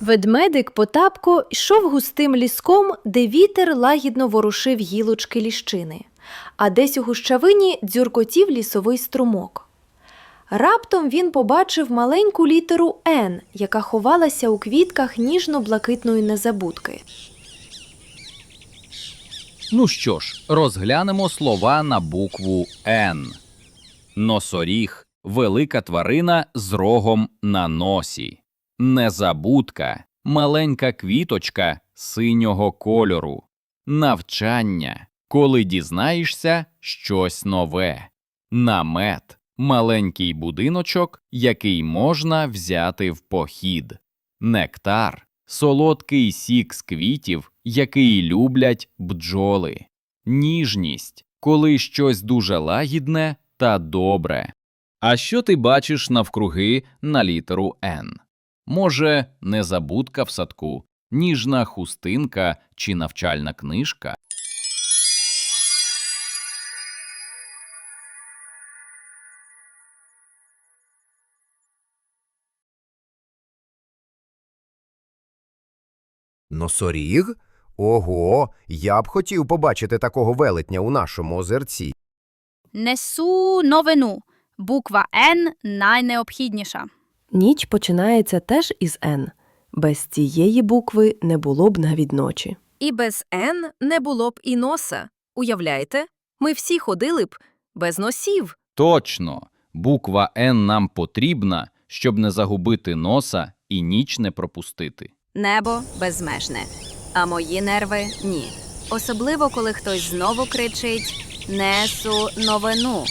Ведмедик Потапко йшов густим ліском, де вітер лагідно ворушив гілочки ліщини, а десь у гущавині дзюркотів лісовий струмок. Раптом він побачив маленьку літеру Н, яка ховалася у квітках ніжно-блакитної незабудки. Ну що ж, розглянемо слова на букву Н. Носоріг велика тварина з рогом на носі. Незабудка маленька квіточка синього кольору. Навчання коли дізнаєшся щось нове. Намет маленький будиночок, який можна взяти в похід. Нектар солодкий сік з квітів, який люблять бджоли. Ніжність коли щось дуже лагідне та добре. А що ти бачиш навкруги на літеру Н? Може, незабудка в садку, ніжна хустинка чи навчальна книжка? Носоріг? Ого, я б хотів побачити такого велетня у нашому озерці. Несу новину. Буква Н найнеобхідніша. Ніч починається теж із Н. Без цієї букви не було б навіть ночі. І без Н не було б і носа. Уявляєте? Ми всі ходили б без носів. Точно, буква Н нам потрібна, щоб не загубити носа і ніч не пропустити. Небо безмежне, а мої нерви ні. Особливо, коли хтось знову кричить Несу новину.